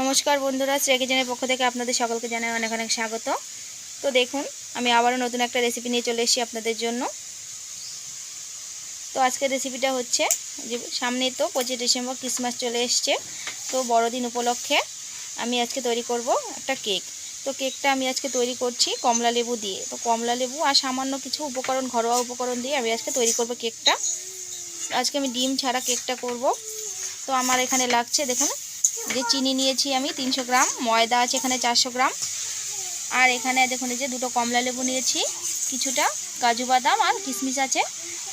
নমস্কার বন্ধুরা শ্রেয়া কিচেনের পক্ষ থেকে আপনাদের সকলকে জানাই অনেক অনেক স্বাগত। তো দেখুন, আমি আবারও নতুন একটা রেসিপি নিয়ে চলে এসেছি আপনাদের জন্য। তো আজকের রেসিপিটা হচ্ছে যে সামনেই তো পঁচিশ ডিসেম্বর ক্রিসমাস চলে এসছে। তো বড়দিন উপলক্ষে আমি আজকে তৈরি করব একটা কেক তো কেকটা আমি আজকে তৈরি করছি কমলা লেবু দিয়ে। তো কমলা লেবু আর সামান্য কিছু উপকরণ, ঘরোয়া উপকরণ দিয়ে আমি আজকে তৈরি করব কেকটা আজকে আমি ডিম ছাড়া কেকটা করব। তো আমার এখানে লাগছে, দেখুন যে চিনি নিয়েছি আমি তিনশো গ্রাম, ময়দা আছে এখানে চারশো গ্রাম। আর এখানে দেখুন এই যে দুটো কমলা লেবু নিয়েছি, কিছুটা কাজু বাদাম আর কিশমিশ আছে।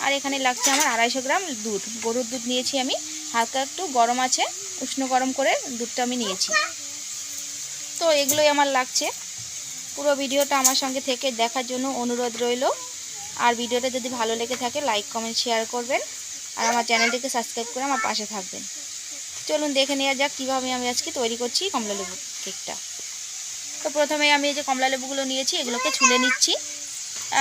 আর এখানে লাগছে আমার আড়াইশো গ্রাম দুধ, গরুর দুধ নিয়েছি আমি। হালকা একটু গরম আছে, উষ্ণ গরম করে দুধটা আমি নিয়েছি। তো এগুলোই আমার লাগছে। পুরো ভিডিওটা আমার সঙ্গে থেকে দেখার জন্য অনুরোধ রইল। আর ভিডিওটা যদি ভালো লেগে থাকে, লাইক, কমেন্ট, শেয়ার করবেন। আর আমার চ্যানেলটিকে সাবস্ক্রাইব করে আমার পাশে থাকবেন। চলুন দেখে নেওয়া যাক কীভাবে আমি আজকে তৈরি করছি কমলা লেবু কেকটা। তো প্রথমে আমি এই যে কমলা লেবুগুলো নিয়েছি, এগুলোকে ছুলে নিচ্ছি।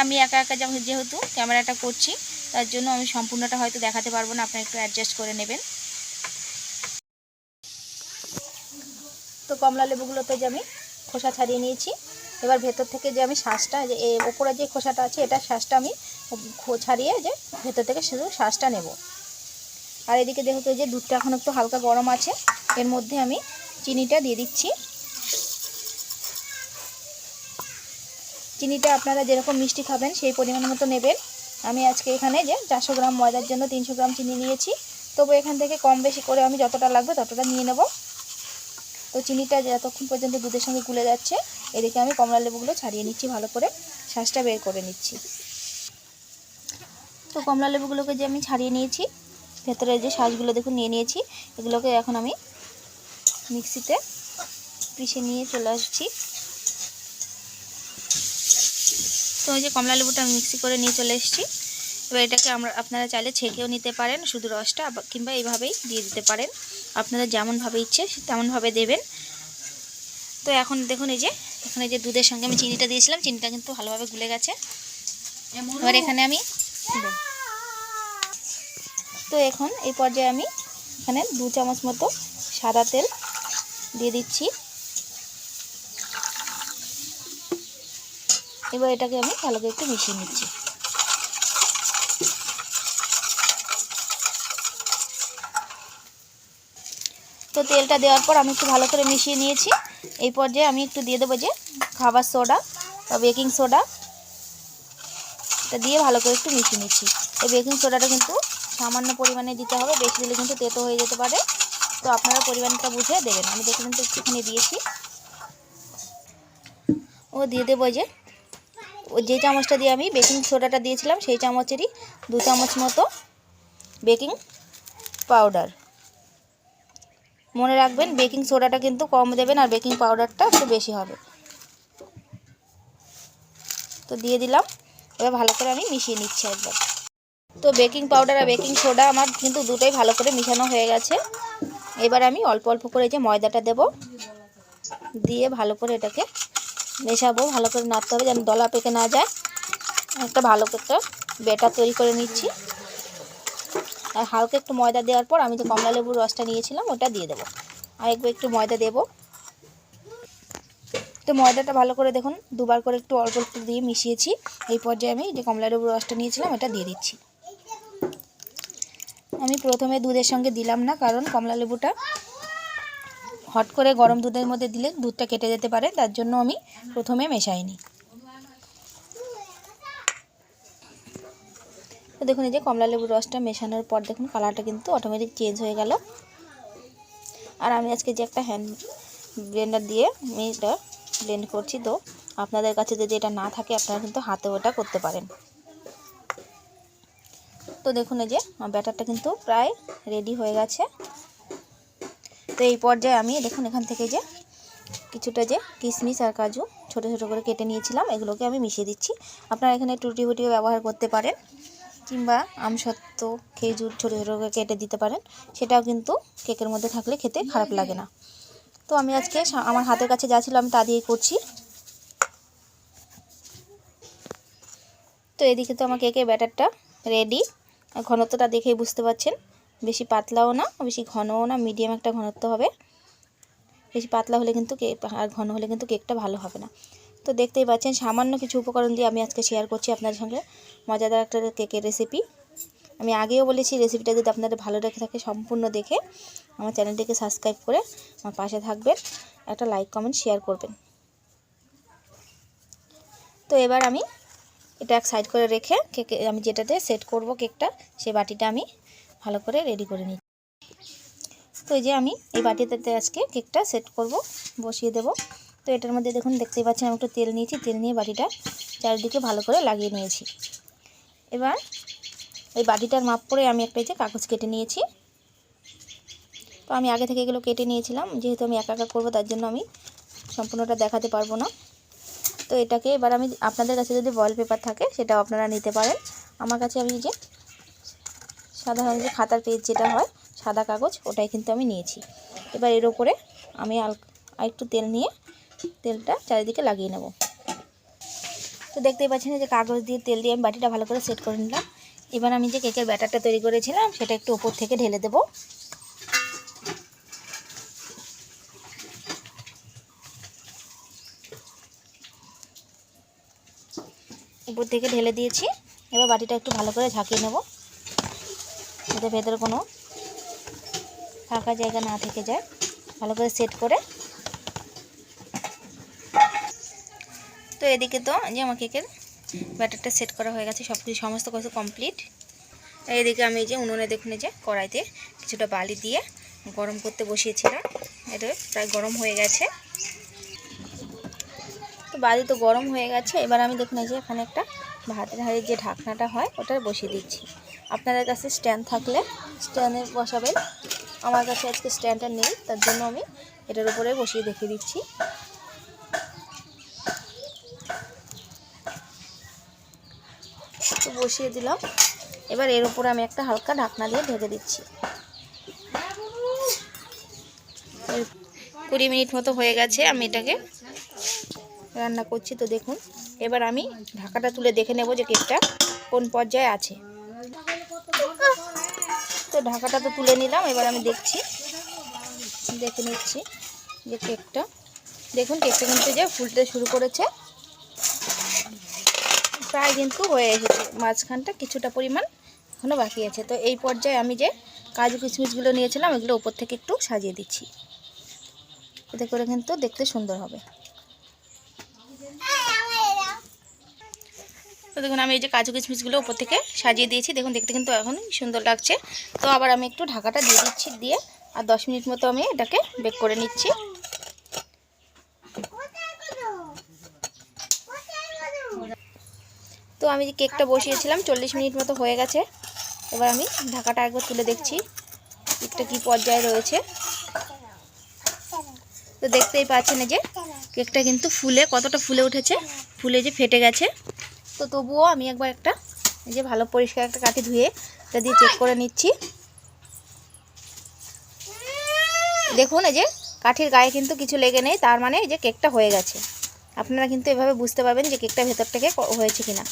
আমি একা একা যখন যেহেতু ক্যামেরাটা করছি, তার জন্য আমি সম্পূর্ণটা হয়তো দেখাতে পারব না, আপনারা একটু অ্যাডজাস্ট করে নেবেন। তো কমলা লেবুগুলোতে যে আমি খোসা ছাড়িয়ে নিয়েছি, এবার ভেতর থেকে যে আমি শ্বাসটা যে ওপরে যে খোসাটা আছে, এটা শ্বাসটা আমি ছাড়িয়ে যে ভেতর থেকে শুধু শ্বাসটা নেব। আর এদিকে দেখো তো যে দুধটা এখন একটু হালকা গরম আছে, এর মধ্যে আমি চিনিটা দিয়ে দিচ্ছি। চিনিটা আপনারা যেরকম মিষ্টি খাবেন সেই পরিমাণ মতো নেবেন। আমি আজকে এখানে যে চারশো গ্রাম ময়দার জন্য তিনশো গ্রাম চিনি নিয়েছি। তবু এখান থেকে কম বেশি করে আমি যতটা লাগবে ততটা নিয়ে নেব। তো চিনিটা যতক্ষণ পর্যন্ত দুধের সঙ্গে গুলে যাচ্ছে, এদিকে আমি কমলা লেবুগুলো ছাড়িয়ে নিচ্ছি, ভালো করে শ্বাসটা বের করে নিচ্ছি। তো কমলা লেবুগুলোকে যে আমি ছাড়িয়ে নিয়েছি ভেতরে যে শাঁসগুলো দেখুন নিয়ে নিয়েছি, এগুলোকে এখন আমি মিক্সিতে পিষে নিয়ে চলে আসছি। তো ওই যে কমলা লেবুটা আমি মিক্সি করে নিয়ে চলে এসেছি। এবার এটাকে আমরা, আপনারা চাইলে ছেঁকেও নিতে পারেন, শুধু রসটা কিংবা এইভাবেই দিয়ে দিতে পারেন। আপনারা যেমনভাবে ইচ্ছে তেমনভাবে দেবেন। তো এখন দেখুন এই যে, এখানে যে দুধের সঙ্গে আমি চিনিটা দিয়েছিলাম, চিনিটা কিন্তু ভালোভাবে গুলে গেছে। এবার এখানে আমি। তো এখন এই পর্যায়ে আমি এখানে দু চামচ মতো সাদা তেল দিয়ে দিচ্ছি। এবার এটাকে আমি ভালো করে একটু মিশিয়ে নিচ্ছি। তো তেলটা দেওয়ার পর আমি একটু ভালো করে মিশিয়ে নিয়েছি। এই পর্যায়ে আমি একটু দিয়ে দেবো যে খাবার সোডা বা বেকিং সোডা। এটা দিয়ে ভালো করে একটু মিশিয়ে নিচ্ছি। এই বেকিং সোডাটা কিন্তু সামান্য পরিমাণে দিতে হবে, বেশি দিলে কিন্তু তেতো হয়ে যেতে পারে। তো আপনারা পরিমাণটা বুঝে দেবেন। আমি দেখে কিন্তু একটুখানি দিয়েছি। ও দিয়ে দেবো যে। যে চামচটা দিয়ে আমি বেকিং সোডাটা দিয়েছিলাম, সেই চামচেরই দু চামচ মতো বেকিং পাউডার মনে রাখবেন বেকিং সোডাটা কিন্তু কম দেবেন আর বেকিং পাউডারটা একটু বেশি হবে। তো দিয়ে দিলাম। এবার ভালো করে আমি মিশিয়ে নিচ্ছি একবার। তো বেকিং পাউডার আর বেকিং সোডা আমার কিন্তু দুটোই ভালো করে মিশানো হয়ে গেছে। এবার আমি অল্প অল্প করে যে ময়দাটা দেব। দিয়ে ভালো করে এটাকে মেশাবো, ভালো করে নাড়তে হবে যেন দলা পেকে না যায়। একটা ভালো একটা বেটার তৈরি করে নিচ্ছি। আর হালকা একটু ময়দা দেওয়ার পর আমি যে কমলা লেবুর রসটা নিয়েছিলাম, ওটা দিয়ে দেবো। আর একবার একটু ময়দা দেবো। তো ময়দাটা ভালো করে দেখুন, দুবার করে একটু অল্প অল্প দিয়ে মিশিয়েছি। এই পর্যায়ে আমি যে কমলা লেবুর রসটা নিয়েছিলাম, ওটা দিয়ে দিচ্ছি। আমি প্রথমে দুধের সঙ্গে দিলাম না, কারণ কমলা লেবুটা হট করে গরম দুধের মধ্যে দিলে দুধটা কেটে যেতে পারে, তার জন্য আমি প্রথমে মেশাইনি। তো দেখুন, এই যে কমলা লেবুর রসটা মেশানোর পর দেখুন, কালারটা কিন্তু অটোমেটিক চেঞ্জ হয়ে গেল। আর আমি আজকে যে একটা হ্যান্ড ব্লেন্ডার দিয়ে আমি এটা ব্লেন্ড করছি, তো আপনাদের কাছে যদি এটা না থাকে, আপনারা কিন্তু হাতে ওটা করতে পারেন। তো দেখুন এই যে ব্যাটারটা কিন্তু প্রায় রেডি হয়ে গেছে। তো এই পর্যায়ে আমি দেখুন এখান থেকে যে কিছুটা যে কিশমিশ আর কাজু ছোট ছোট করে কেটে নিয়েছিলাম, এগুলোকে আমি মিশিয়ে দিচ্ছি। আপনারা এখানে টুটি ফুটিও ব্যবহার করতে পারেন, কিংবা আমসত্ত্ব, খেজুর ছোটো ছোটো করে কেটে দিতে পারেন। সেটাও কিন্তু কেকের মধ্যে থাকলে খেতে খারাপ লাগে না। তো আমি আজকে আমার হাতের কাছে যা ছিল আমি তা দিয়েই করছি। তো এদিকে তো আমার কেকের ব্যাটারটা রেডি ঘনত্বটা দেখেই বুঝতে পারছেন। বেশি পাতলাও না, বেশি ঘনও না মিডিয়াম একটা ঘনত্ব হবে। বেশি পাতলা হলে কিন্তু কেক আর ঘন হলে কিন্তু কেকটা ভালো হবে না। তো দেখতেই পাচ্ছেন, সামান্য কিছু উপকরণ দিয়ে আমি আজকে শেয়ার করছি আপনাদের সঙ্গে। মজাদার একটা কেকের রেসিপি আমি আগেও বলেছি রেসিপিটা যদি আপনাদের ভালো রেখে থাকে, সম্পূর্ণ দেখে আমার চ্যানেলটিকে সাবস্ক্রাইব করে আমার পাশে থাকবেন। একটা লাইক কমেন্ট শেয়ার করবেন। তো এবার আমি এটা এক সাইড করে রেখে কেকে আমি যেটাতে সেট করব কেকটা সেই বাটিটা আমি ভালো করে রেডি করে নিই তো এই যে আমি এই বাটিটাতে আজকে কেকটা সেট করব, বসিয়ে দেব। তো এটার মধ্যে দেখুন, দেখতেই পাচ্ছেন আমি একটু তেল নিয়েছি, তেল নিয়ে বাটিটা চারিদিকে ভালো করে লাগিয়ে নিয়েছি। এবার ওই বাটিটার মাপ করে আমি একটা যে কাগজ কেটে নিয়েছি। তো আমি আগে থেকে এগুলো কেটে নিয়েছিলাম, যেহেতু আমি একা একা করব, তার জন্য আমি সম্পূর্ণটা দেখাতে পারব না। তো এটাকে এবার আমি আপনাদের কাছে যদি বয়েল পেপার থাকে, সেটাও আপনারা নিতে পারেন। আমার কাছে আমি যে সাধারণ যে খাতার পেজ যেটা হয়, সাদা কাগজ, ওটাই কিন্তু আমি নিয়েছি। এবার এর ওপরে আমি আল একটু তেল নিয়ে তেলটা চারিদিকে লাগিয়ে নেব। তো দেখতেই পাচ্ছেন যে কাগজ দিয়ে তেল দিয়ে আমি বাটিটা ভালো করে সেট করে নিলাম। এবার আমি যে কেকের ব্যাটারটা তৈরি করেছিলাম, সেটা একটু ওপর থেকে ঢেলে দেব। উপর থেকে ঢেলে দিয়েছি। এবার বাটিটা একটু ভালো করে ঝাঁকিয়ে নেব। যাতে ভেতরে কোনো ফাঁকা জায়গা না থেকে যায়। ভালো করে সেট করে। তো এদিকে তো যে আমার কেকের ব্যাটারটা সেট করা হয়ে গেছে সব কিছু সমস্ত কিছু কমপ্লিট এদিকে আমি যে উনুনে দেখুন যে কড়াইতে কিছুটা বালি দিয়ে গরম করতে বসিয়েছিলাম। এটা প্রায় গরম হয়ে গেছে। বালি তো গরম হয়ে গেছে, এবার আমি দেখুন এই যে এখানে একটা ভাতের হাঁড়ির যে ঢাকনাটা হয় ওটা বসিয়ে দিচ্ছি। আপনাদের কাছে স্ট্যান্ড থাকলে স্ট্যান্ডে বসাবেন। আমার কাছে আজকে স্ট্যান্ডটা নেই, তার জন্য আমি এটার উপরে বসিয়ে দেখিয়ে দিচ্ছি। তো বসিয়ে দিলাম। এবার এর উপরে আমি একটা হালকা ঢাকনা দিয়ে ঢেকে দিচ্ছি। কুড়ি মিনিট মতো হয়ে গেছে, আমি এটাকে রান্না করছি তো দেখুন। এবার আমি ঢাকাটা তুলে দেখে নেব যে কেকটা কোন পর্যায়ে আছে। তো ঢাকাটা তো তুলে নিলাম, এবার আমি দেখছি। দেখে নিচ্ছি যে কেকটা। দেখুন, কেকটা কিন্তু যে ফুলতে শুরু করেছে। প্রায় কিন্তু হয়ে এসেছে। মাঝখানটা কিছুটা পরিমাণ এখনও বাকি আছে। তো এই পর্যায়ে আমি যে কাজু কিশমিশগুলো নিয়েছিলাম, এগুলো ওপর থেকে একটু সাজিয়ে দিচ্ছি। এতে করে কিন্তু দেখতে সুন্দর হবে। দেখুন, আমি এই যে কাজু কিশমিশগুলো ওপর থেকে সাজিয়ে দিয়েছি। দেখুন, দেখতে কিন্তু এখন সুন্দর লাগছে। তো আবার আমি একটু ঢাকাটা দিয়ে দিচ্ছি, দিয়ে আর দশ মিনিট মতো আমি এটাকে বেক করে নিচ্ছি। তো আমি যে কেকটা বসিয়েছিলাম, চল্লিশ মিনিট মতো হয়ে গেছে। এবার আমি ঢাকাটা একবার তুলে দেখছি, কেকটা কী পর্যায়ে রয়েছে। তো দেখতেই পাচ্ছেন যে, কেকটা কিন্তু ফুলে কতটা ফুলে উঠেছে, ফুলে যে ফেটে গেছে। তো তবুও আমি একবার একটা, এই যে ভালো পরিষ্কার একটা কাঠি ধুয়ে এটা দিয়ে চেক করে নিচ্ছি। দেখুন, এই যে কাঠির গায়ে কিন্তু কিছু লেগে নেই, তার মানে এই যে কেকটা হয়ে গেছে। আপনারা কিন্তু এভাবে বুঝতে পারবেন যে কেকটা ভেতর থেকে হয়েছে কিনা।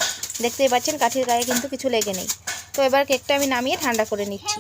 দেখতেই পাচ্ছেন, কাঠির গায়ে কিন্তু কিছু লেগে নেই। তো এবার কেকটা আমি নামিয়ে ঠান্ডা করে নিচ্ছি।